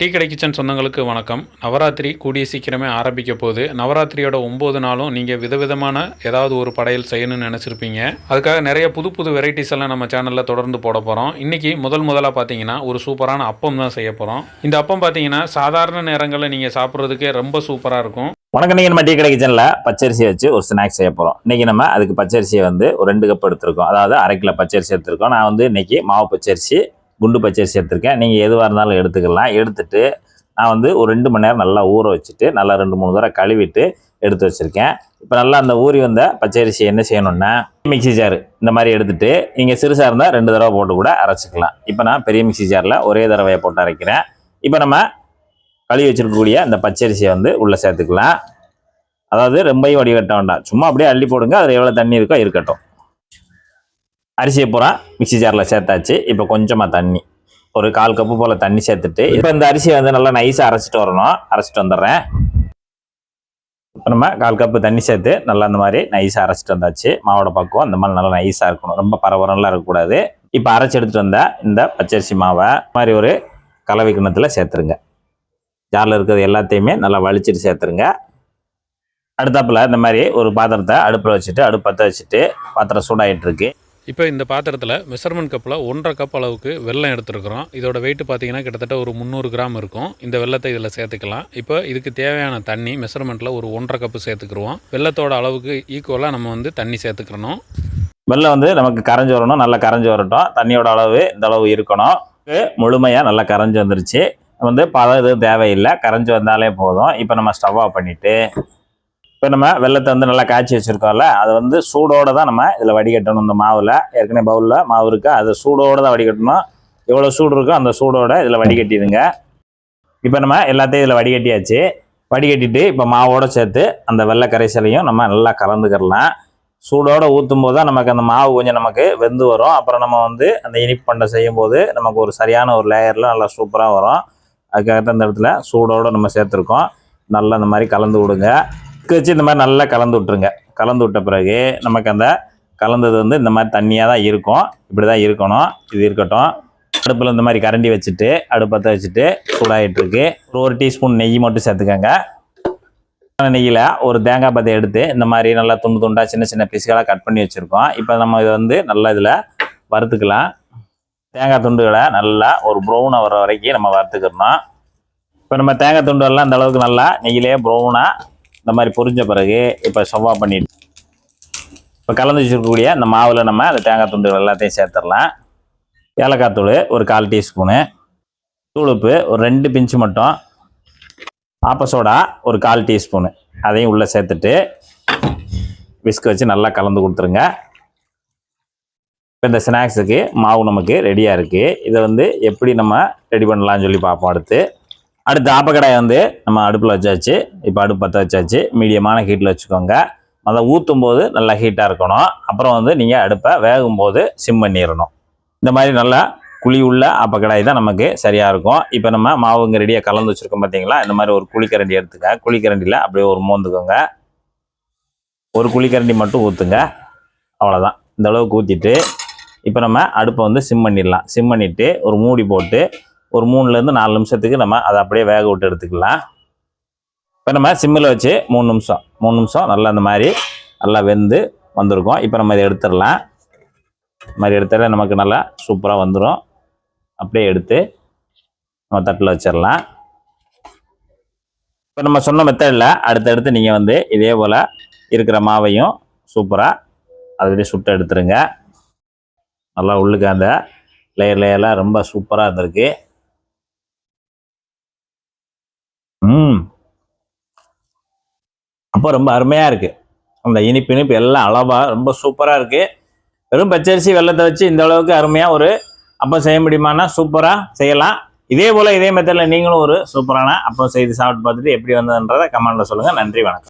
Tea கடை kitchen சொந்தங்களுக்கு வணக்கம். நவராத்திரி கூடிய சீக்கிரமே ஆரம்பிக்க போகுது. நவராத்திரியோட ஒம்பது நாளும் நீங்கள் விதவிதமான ஏதாவது ஒரு படையல் செய்யணும்னு நினச்சிருப்பீங்க. அதுக்காக நிறைய புது புது வெரைட்டிஸ் எல்லாம் நம்ம சேனலில் தொடர்ந்து போட போகிறோம் இன்றைக்கி முதல் முதலாக பார்த்தீங்கன்னா ஒரு சூப்பரான அப்பம் தான் செய்ய போகிறோம் இந்த அப்பம் பார்த்தீங்கன்னா சாதாரண நேரங்களில் நீங்கள் சாப்பிட்றதுக்கே ரொம்ப சூப்பராக இருக்கும். வணக்கம். நீங்கள் நம்ம டீ கடை கிச்சனில் பச்சரிசி வச்சு ஒரு ஸ்நாக்ஸ் செய்ய போகிறோம் இன்றைக்கி நம்ம அதுக்கு பச்சரிசியை வந்து ஒரு ரெண்டு கப் எடுத்திருக்கோம். அதாவது அரை கிலோ பச்சரிசி எடுத்திருக்கோம். நான் வந்து இன்றைக்கி மாவு பச்சரிசி குண்டு பச்சரிசி எடுத்திருக்கேன். நீங்கள் எதுவாக இருந்தாலும் எடுத்துக்கலாம். எடுத்துட்டு நான் வந்து ஒரு ரெண்டு மணி நேரம் நல்லா ஊற வச்சுட்டு நல்லா ரெண்டு மூணு தடவை கழுவிட்டு எடுத்து வச்சுருக்கேன். இப்போ நல்லா அந்த ஊறி வந்த பச்சரிசி என்ன செய்யணும்னா மிக்ஸி ஜார் இந்த மாதிரி எடுத்துட்டு நீங்கள் சிறுசாக இருந்தால் ரெண்டு தடவை போட்டு கூட அரைச்சிக்கலாம். இப்போ நான் பெரிய மிக்ஸி ஜாரில் ஒரே தடவையை போட்டு அரைக்கிறேன். இப்போ நம்ம கழுவி வச்சுருக்கக்கூடிய அந்த பச்சரிசியை வந்து உள்ளே சேர்த்துக்கலாம். அதாவது ரொம்பையும் வடிகட்ட வேண்டாம். சும்மா அப்படியே அள்ளி போடுங்க. அதில் எவ்வளோ தண்ணி இருக்கோ இருக்கட்டும். அரிசியை பூரா மிக்ஸி ஜாரில் சேர்த்தாச்சு. இப்போ கொஞ்சமாக தண்ணி. ஒரு கால் கப்பு போல் தண்ணி சேர்த்துட்டு இப்போ இந்த அரிசியை வந்து நல்லா நைஸாக அரைச்சிட்டு வரணும். அரைச்சிட்டு வந்துடுறேன். இப்போ நம்ம கால் கப்பு தண்ணி சேர்த்து நல்லா அந்த மாதிரி நைஸாக அரைச்சிட்டு வந்தாச்சு. மாவோட பக்குவம் அந்த மாதிரி நல்லா நைஸாக இருக்கணும். ரொம்ப பரபரம்லாம் இருக்கக்கூடாது. இப்போ அரைச்சி எடுத்துகிட்டு வந்த இந்த பச்சரிசி மாவை மாதிரி ஒரு கலவை கிணத்தில் சேர்த்துருங்க. ஜாரில் இருக்கிறது எல்லாத்தையுமே நல்லா வலிச்சிட்டு சேர்த்துருங்க. அடுத்தாப்பில் இந்த மாதிரி ஒரு பாத்திரத்தை அடுப்பில் வச்சுட்டு அடுப்பு பற்ற வச்சுட்டு பாத்திரம் சூடாகிட்டு இருக்கு. இப்போ இந்த பாத்திரத்தில் மெஷர்மெண்ட் கப்பில் ஒன்றரை கப் அளவுக்கு வெல்லம் எடுத்துருக்குறோம். இதோட வெயிட் பார்த்தீங்கன்னா கிட்டத்தட்ட ஒரு முந்நூறு கிராம் இருக்கும். இந்த வெள்ளத்தை இதில் சேர்த்துக்கலாம். இப்போ இதுக்கு தேவையான தண்ணி மெஷர்மெண்ட்டில் ஒரு ஒன்றரை கப்பு சேர்த்துக்குருவோம். வெள்ளத்தோட அளவுக்கு ஈக்குவலாக நம்ம வந்து தண்ணி சேர்த்துக்கிறணும் வெள்ளம் வந்து நமக்கு கரைஞ்சி வரணும். நல்லா கரைஞ்சி வரட்டும். தண்ணியோட அளவு இந்த அளவு இருக்கணும். முழுமையாக நல்லா கரைஞ்சி வந்துருச்சு. வந்து பதம் எதுவும் தேவையில்லை. கரைஞ்சி வந்தாலே போதும். இப்போ நம்ம ஸ்டவ் ஆஃப் பண்ணிவிட்டு இப்போ நம்ம வெள்ளத்தை வந்து நல்லா காய்ச்சி வச்சுருக்கோம்ல அதை வந்து சூடோடு தான் நம்ம இதில் வடிகட்டணும். இந்த மாவில் ஏற்கனவே பவுலில் மாவு இருக்கா அது சூடோடு தான் வடிகட்டணும். எவ்வளோ சூடு இருக்கோ அந்த சூடோடு இதில் வடிகட்டிடுங்க. இப்போ நம்ம எல்லாத்தையும் இதில் வடிகட்டியாச்சு. வடிகட்டிட்டு இப்போ மாவோடு சேர்த்து அந்த வெள்ளை கரைசலையும் நம்ம நல்லா கலந்துக்கிறலாம். சூடோடு ஊற்றும் போது தான் நமக்கு அந்த மாவு கொஞ்சம் நமக்கு வெந்து வரும். அப்புறம் நம்ம வந்து அந்த இனிப்பு பண்டை செய்யும் போது நமக்கு ஒரு சரியான ஒரு லேயரில் நல்லா சூப்பராக வரும். அதுக்காக தான் இந்த இடத்துல சூடோடு நம்ம சேர்த்துருக்கோம். நல்லா இந்த மாதிரி கலந்து விடுங்க. வச்சு இந்த மாதிரி நல்லா கலந்து விட்ருங்க கலந்து விட்ட பிறகு நமக்கு அந்த கலந்தது வந்து இந்த மாதிரி தண்ணியாக தான் இருக்கும். இப்படி தான் இருக்கணும். இது இருக்கட்டும். அடுப்பில் இந்த மாதிரி கரண்டி வச்சுட்டு அடுப்பத்தை வச்சுட்டு சூடாகிட்டுருக்கு ஒரு ஒரு டீஸ்பூன் நெய் மட்டும் சேர்த்துக்கோங்க. நெய்யில் ஒரு தேங்காய் பத்தை எடுத்து இந்த மாதிரி நல்லா துண்டு துண்டாக சின்ன சின்ன பீஸ்களாக கட் பண்ணி வச்சுருக்கோம். இப்போ நம்ம இதை வந்து நல்லா இதில் வறுத்துக்கலாம். தேங்காய் துண்டுகளை நல்லா ஒரு ப்ரௌனாக வர வரைக்கும் நம்ம வறுத்துக்கிறணும். இப்போ நம்ம தேங்காய் துண்டுகள்லாம் இந்த அளவுக்கு நல்லா நெய்யிலே ப்ரௌனாக இந்த மாதிரி பொரிஞ்ச பிறகு இப்போ செவ்வா பண்ணிட்டு இப்போ கலந்து வச்சுருக்கக்கூடிய அந்த மாவில் நம்ம அந்த தேங்காய் துண்டுகள் எல்லாத்தையும் சேர்த்துடலாம். ஏலக்காய் தூள் ஒரு கால் டீஸ்பூனு. தூளுப்பு ஒரு ரெண்டு பிஞ்சு மட்டும். ஆப்பசோடா ஒரு கால் டீஸ்பூனு. அதையும் உள்ளே சேர்த்துட்டு விஸ்க் வச்சு நல்லா கலந்து கொடுத்துருங்க. இப்போ இந்த ஸ்நாக்ஸுக்கு மாவு நமக்கு ரெடியாக இருக்குது இதை வந்து எப்படி நம்ம ரெடி பண்ணலாம்னு சொல்லி பார்ப்போம் அடுத்து. அடுத்து ஆப்பக்கடாயை வந்து நம்ம அடுப்பில் வச்சாச்சு. இப்போ அடுப்பு பற்ற வச்சாச்சு. மீடியமான ஹீட்டில் வச்சுக்கோங்க. அதை ஊற்றும் போது நல்லா ஹீட்டாக இருக்கணும். அப்புறம் வந்து நீங்கள் அடுப்பை வேகும் போது சிம் பண்ணிடணும். இந்த மாதிரி நல்லா குழி உள்ள ஆப்பக்கடாய் தான் நமக்கு சரியாக இருக்கும். இப்போ நம்ம மாவுங்க ரெடியாக கலந்து வச்சுருக்கோம் பார்த்தீங்களா? இந்த மாதிரி ஒரு குழிக்கரண்டி எடுத்துக்க. குழிக்கரண்டியில் அப்படியே ஒரு மோந்துக்கோங்க. ஒரு குழிக்கரண்டி மட்டும் ஊற்றுங்க அவ்வளோதான் இந்த அளவுக்கு ஊற்றிட்டு இப்போ நம்ம அடுப்பை வந்து சிம் பண்ணிடலாம். சிம் பண்ணிவிட்டு ஒரு மூடி போட்டு ஒரு மூணுலேருந்து நாலு நிமிஷத்துக்கு நம்ம அதை அப்படியே வேக விட்டு எடுத்துக்கலாம். இப்போ நம்ம சிம்மில் வச்சு மூணு நிமிஷம் மூணு நிமிஷம் நல்லா அந்த மாதிரி நல்லா வெந்து வந்திருக்கும். இப்போ நம்ம இதை எடுத்துடலாம். இந்த மாதிரி எடுத்தாலே நமக்கு நல்லா சூப்பராக வந்துடும் அப்படியே எடுத்து நம்ம தட்டில் வச்சிடலாம். இப்போ நம்ம சொன்ன மெத்தடில் அடுத்தடுத்து நீங்கள் வந்து இதே போல் இருக்கிற மாவையும் சூப்பராக அதை சுட்டு எடுத்துருங்க. நல்லா உள்ளுக்கு அந்த லேயர் லேயர்லாம் ரொம்ப சூப்பராக இருந்திருக்கு. ம். அப்போ ரொம்ப அருமையாக இருக்குது அந்த இனிப்பு இனிப்பு எல்லாம் அளவாக ரொம்ப சூப்பராக இருக்குது வெறும் பச்சரிசி வெள்ளத்தை வச்சு இந்த அளவுக்கு அருமையாக ஒரு அப்போ செய்ய முடியுமானா சூப்பராக செய்யலாம். இதே போல் இதே மெத்தடில் நீங்களும் ஒரு சூப்பரான அப்போ செய்து சாப்பிட்டு பார்த்துட்டு எப்படி வந்ததுன்றதை கமெண்டில் சொல்லுங்கள் நன்றி வணக்கம்.